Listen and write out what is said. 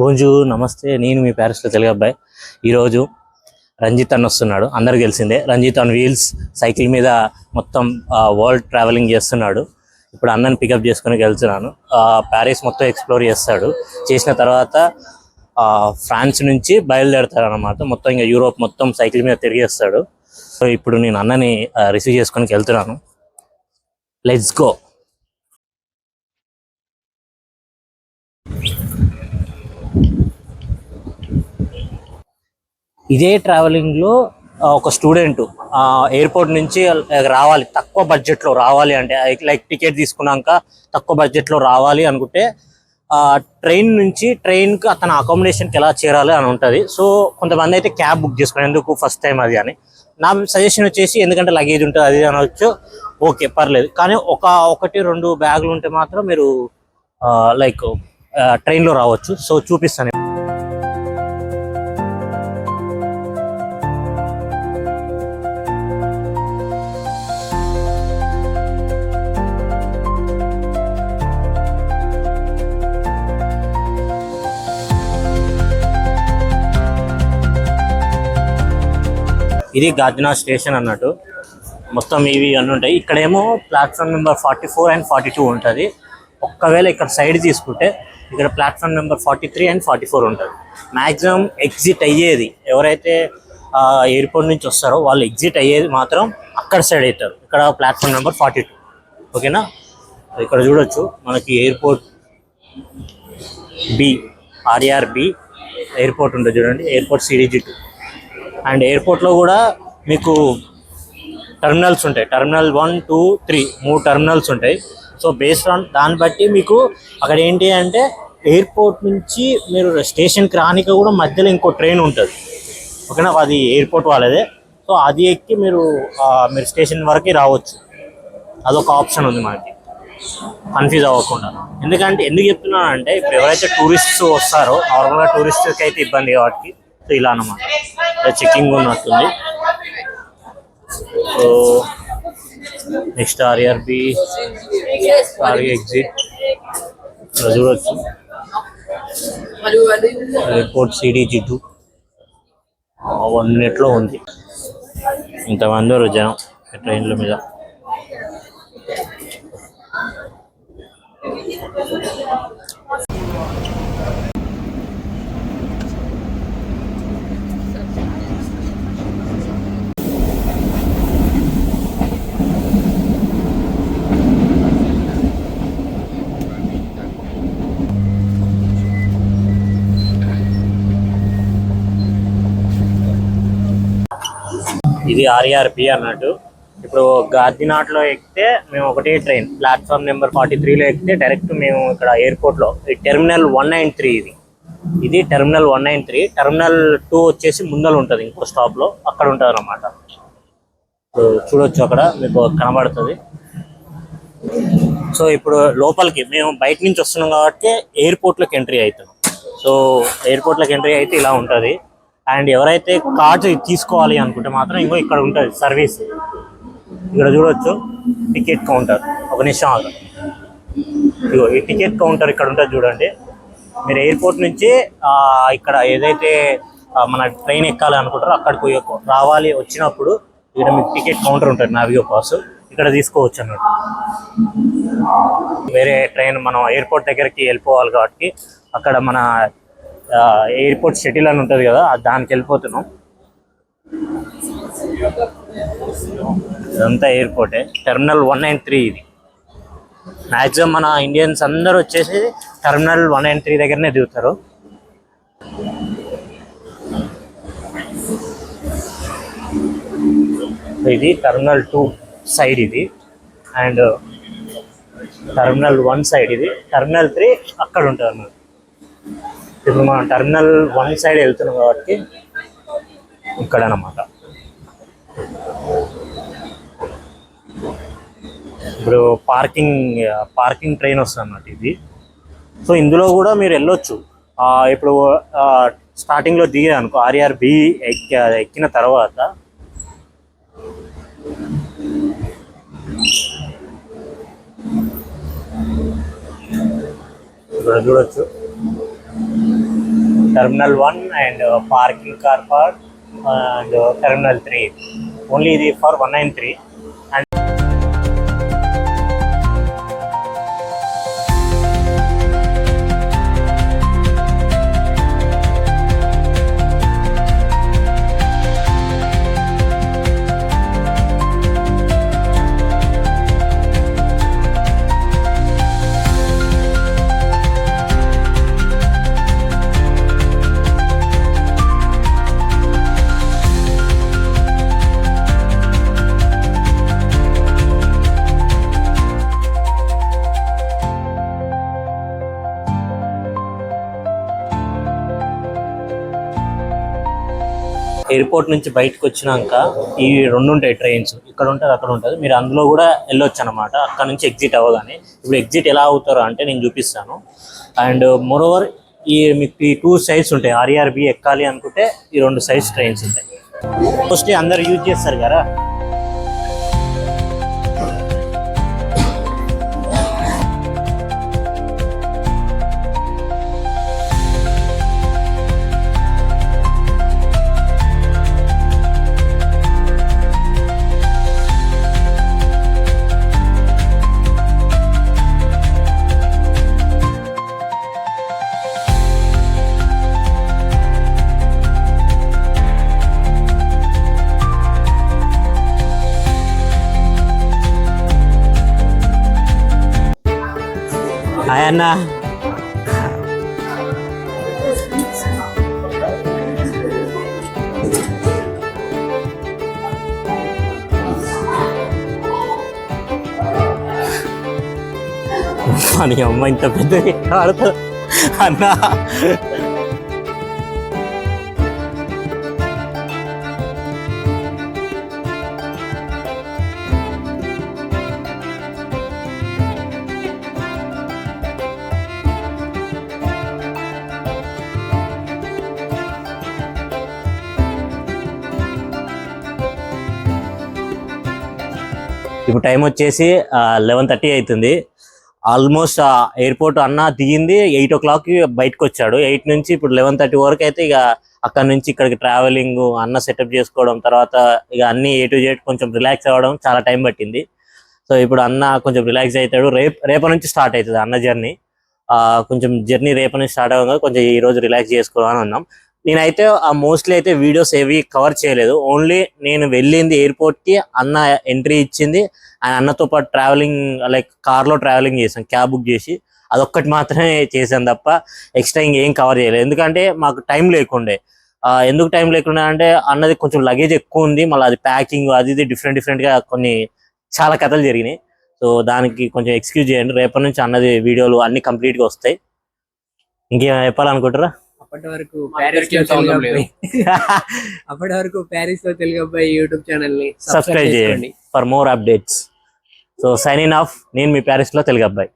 భోజు నమస్తే నేను మీ ప్యారిస్లో తెలుగు అబ్బాయి. ఈరోజు రంజిత్ అన్న వస్తున్నాడు. అందరికి తెలిసిందే రంజిత్ ఆన్ వీల్స్ సైకిల్ మీద మొత్తం వరల్డ్ ట్రావెలింగ్ చేస్తున్నాడు. ఇప్పుడు అన్నని పికప్ చేసుకుని వెళ్తున్నాను. ప్యారిస్ మొత్తం ఎక్స్ప్లోర్ చేస్తాడు. చేసిన తర్వాత ఫ్రాన్స్ నుంచి బయలుదేరుతాడు అనమాట మొత్తం ఇంకా యూరోప్ మొత్తం సైకిల్ మీద తిరిగేస్తాడు సో ఇప్పుడు నేను అన్నని రిసీవ్ చేసుకుని వెళ్తున్నాను. లెట్స్ గో ఇదే ట్రావెలింగ్లో ఒక స్టూడెంట్ ఎయిర్పోర్ట్ నుంచి రావాలి. తక్కువ బడ్జెట్లో రావాలి అంటే లైక్ టికెట్ తీసుకున్నాక తక్కువ బడ్జెట్లో రావాలి అనుకుంటే ట్రైన్ నుంచి ట్రైన్కి అతను అకామిడేషన్కి ఎలా చేరాలి అని ఉంటుంది. సో కొంతమంది అయితే క్యాబ్ బుక్ చేసుకుని ఎందుకు ఫస్ట్ టైం అది అని. నా సజెషన్ వచ్చేసి ఎందుకంటే లగేజ్ ఉంటుంది అది అనవచ్చు ఓకే పర్లేదు. కానీ ఒక ఒకటి రెండు బ్యాగులు ఉంటే మాత్రం మీరు లైక్ ట్రైన్లో రావచ్చు. సో చూపిస్తాను. ఇది గార్జునా స్టేషన్ అన్నట్టు. మొత్తం ఇవి అన్నీ ఉంటాయి. ఇక్కడేమో platform number forty four and forty two ఉంటుంది. ఒక్కవేళ ఇక్కడ సైడ్ తీసుకుంటే ఇక్కడ platform number forty three and forty four ఉంటుంది. మ్యాక్సిమం ఎగ్జిట్ అయ్యేది ఎవరైతే ఎయిర్పోర్ట్ నుంచి వస్తారో వాళ్ళు ఎగ్జిట్ అయ్యేది మాత్రం అక్కడ సైడ్ అవుతారు. ఇక్కడ ప్లాట్ఫామ్ నెంబర్ ఫార్టీ టూ. ఓకేనా? ఇక్కడ చూడొచ్చు మనకి airport B R R B airport ఉంటుంది చూడండి. Airport సిడిజి two. అండ్ ఎయిర్పోర్ట్లో కూడా మీకు టెర్మినల్స్ ఉంటాయి. టెర్మినల్ వన్ టూ త్రీ మూడు టెర్మినల్స్ ఉంటాయి. సో బేస్డ్ ఆన్ దాన్ని బట్టి మీకు అక్కడ ఏంటి అంటే ఎయిర్పోర్ట్ నుంచి మీరు స్టేషన్కి రానిక కూడా మధ్యలో ఇంకో ట్రైన్ ఉంటుంది. ఓకేనా? అది ఎయిర్పోర్ట్ వాళ్ళదే. సో అది ఎక్కి మీరు మీరు స్టేషన్ వరకు రావచ్చు. అదొక ఆప్షన్ ఉంది మనకి. కన్ఫ్యూజ్ అవ్వకుండా. ఎందుకంటే ఎందుకు చెప్తున్నాను అంటే ఇప్పుడు ఎవరైతే టూరిస్ట్స్ వస్తారో నార్మల్గా టూరిస్ట్కి అయితే ఇబ్బంది కాబట్టి. సో ఇలా అన్నమాట. చెక్కింగ్ ఉన్నట్టుంది so next R R B R A exit ఇక్కడ చూడొచ్చు. ఎయిర్పోర్ట్ సిడీజీ టూ వన్ మినిట్లో ఉంది. ఇంతమంది ఉన్నారు జనం ట్రైన్ల మీద. ఇది ఆర్ఈఆర్పి అన్నట్టు. ఇప్పుడు గాదినాట్లో ఎక్కితే మేము ఒకటే ట్రైన్ ప్లాట్ఫామ్ నెంబర్ ఫార్టీ త్రీలో ఎక్కితే డైరెక్ట్ మేము ఇక్కడ ఎయిర్పోర్ట్లో ఈ టెర్మినల్ వన్ నైన్ త్రీ ఇది. ఇది terminal one nine three terminal two వచ్చేసి ముందర ఉంటుంది ఇంకో స్టాప్లో అక్కడ ఉంటుంది అనమాట చూడొచ్చు అక్కడ మీకు కనబడుతుంది. సో ఇప్పుడు లోపలికి మేము బయట నుంచి వస్తున్నాం కాబట్టి ఎయిర్పోర్ట్లోకి ఎంట్రీ అవుతాం. సో ఎయిర్పోర్ట్లోకి ఎంట్రీ అయితే ఇలా ఉంటుంది. అండ్ ఎవరైతే కార్డ్ తీసుకోవాలి అనుకుంటే మాత్రం ఇంకో ఇక్కడ ఉంటుంది సర్వీస్. ఇక్కడ చూడొచ్చు టికెట్ కౌంటర్. ఒక నిమిషం ఆగు. ఇదిగో ఈ టికెట్ కౌంటర్ ఇక్కడ ఉంటుంది చూడండి. మీరు ఎయిర్పోర్ట్ నుంచి ఇక్కడ ఏదైతే మన ట్రైన్ ఎక్కాలి అనుకుంటారో అక్కడికి పోయి- రావాలి వచ్చినప్పుడు ఇక్కడ మీకు టికెట్ కౌంటర్ ఉంటుంది నావిగో పాస్ ఇక్కడ తీసుకోవచ్చు అన్నట్టు. వేరే ట్రైన్ మనం ఎయిర్పోర్ట్ దగ్గరికి వెళ్ళిపోవాలి కాబట్టి అక్కడ మన ఎయిర్పోర్ట్ షటిల్ అని ఉంటుంది కదా దానికి వెళ్ళిపోతున్నాం. ఇదంతా ఎయిర్పోర్టే. టెర్మినల్ వన్ నైన్ త్రీ ఇది. మ్యాక్సిమం మన ఇండియన్స్ అందరూ వచ్చేసి టెర్మినల్ వన్ నైన్ త్రీ దగ్గరనే దిగుతారు. ఇది టెర్మినల్ టూ సైడ్ ఇది. అండ్ టెర్మినల్ వన్ సైడ్ ఇది. టెర్మినల్ త్రీ అక్కడ ఉంటుంది అన్నమాట ఇప్పుడు మనం టర్మినల్ వన్ సైడ్ వెళ్తున్నాం కాబట్టి ఇక్కడ అన్నమాట ఇప్పుడు పార్కింగ్ పార్కింగ్ ట్రైన్ వస్తుంది అన్నమాట ఇది. సో ఇందులో కూడా మీరు వెళ్ళొచ్చు. ఇప్పుడు స్టార్టింగ్లో దిగే అనుకో ఆర్ఆర్ బి ఎక్కి ఎక్కిన తర్వాత ఇక్కడ చూడొచ్చు. terminal 1 and uh, parking car park and uh, terminal 3 only the for 193 airport నుంచి బయటకు వచ్చినాక ఈ రెండు ఉంటాయి ట్రైన్స్ ఇక్కడ ఉంటుంది అక్కడ ఉంటుంది. మీరు అందులో కూడా వెళ్ళొచ్చు అనమాట అక్కడ నుంచి ఎగ్జిట్ అవ్వగానే. ఇప్పుడు ఎగ్జిట్ ఎలా అవుతారో అంటే నేను చూపిస్తాను. అండ్ మోరోవర్ ఈ మీకు ఈ టూ సైడ్స్ ఉంటాయి. ఆర్ఈఆర్బి ఎక్కాలి అనుకుంటే ఈ రెండు సైజ్ ట్రైన్స్ ఉంటాయి. మోస్ట్లీ అందరు యూజ్ చేస్తారు కదా. హాయ్ అన్న అని అమ్మ ఇంత పెద్ద ఆడతా అన్నా ఇప్పుడు టైం వచ్చేసి లెవెన్ థర్టీ అవుతుంది ఆల్మోస్ట్ ఎయిర్పోర్ట్ అన్న దిగింది ఎయిట్ ఓ క్లాక్కి బయటకు వచ్చాడు ఎయిట్ నుంచి ఇప్పుడు లెవెన్ థర్టీ వరకు అయితే ఇక అక్కడ నుంచి ఇక్కడికి ట్రావెలింగ్ అన్న సెటప్ చేసుకోవడం తర్వాత ఇక అన్ని ఏ టు జెడ్ కొంచెం రిలాక్స్ అవ్వడం చాలా టైం పట్టింది. సో ఇప్పుడు అన్న కొంచెం రిలాక్స్ అవుతాడు. రేపు రేపటి నుంచి స్టార్ట్ అవుతుంది అన్న జర్నీ కొంచెం జర్నీ రేపటి నుంచి స్టార్ట్ అవ్వగా కొంచెం ఈ రోజు రిలాక్స్ చేసుకోవాలని ఉన్నాం. నేనైతే ఆ మోస్ట్లీ అయితే వీడియోస్ ఏవి కవర్ చేయలేదు. ఓన్లీ నేను వెళ్ళింది ఎయిర్పోర్ట్కి అన్న ఎంట్రీ ఇచ్చింది. ఆయన అన్నతో పాటు ట్రావెలింగ్ లైక్ కార్లో ట్రావెలింగ్ చేసాం క్యాబ్ బుక్ చేసి. అదొక్కటి మాత్రమే చేశాను తప్ప ఎక్స్ట్రా ఇంకేం కవర్ చేయలేదు. ఎందుకంటే మాకు టైం లేకుండే. ఎందుకు టైం లేకుండా అంటే అన్నది కొంచెం లగేజ్ ఎక్కువ ఉంది. మళ్ళీ అది ప్యాకింగ్ అది ఇది డిఫరెంట్ డిఫరెంట్గా కొన్ని చాలా కథలు జరిగినాయి. సో దానికి కొంచెం ఎక్స్క్యూజ్ చేయండి. రేపటి నుంచి అన్నది వీడియోలు అన్ని కంప్లీట్గా వస్తాయి. ఇంకేమైనా చెప్పాలనుకుంటారా అప్పటి వరకు ప్యారిస్ అప్పటి వరకు ప్యారిస్లో తెలుగు అబ్బాయి యూట్యూబ్ ఛానల్ని సబ్స్క్రైబ్ చేయండి. For more updates so sign in off నేను మీ ప్యారిస్లో తెలుగు అబ్బాయి.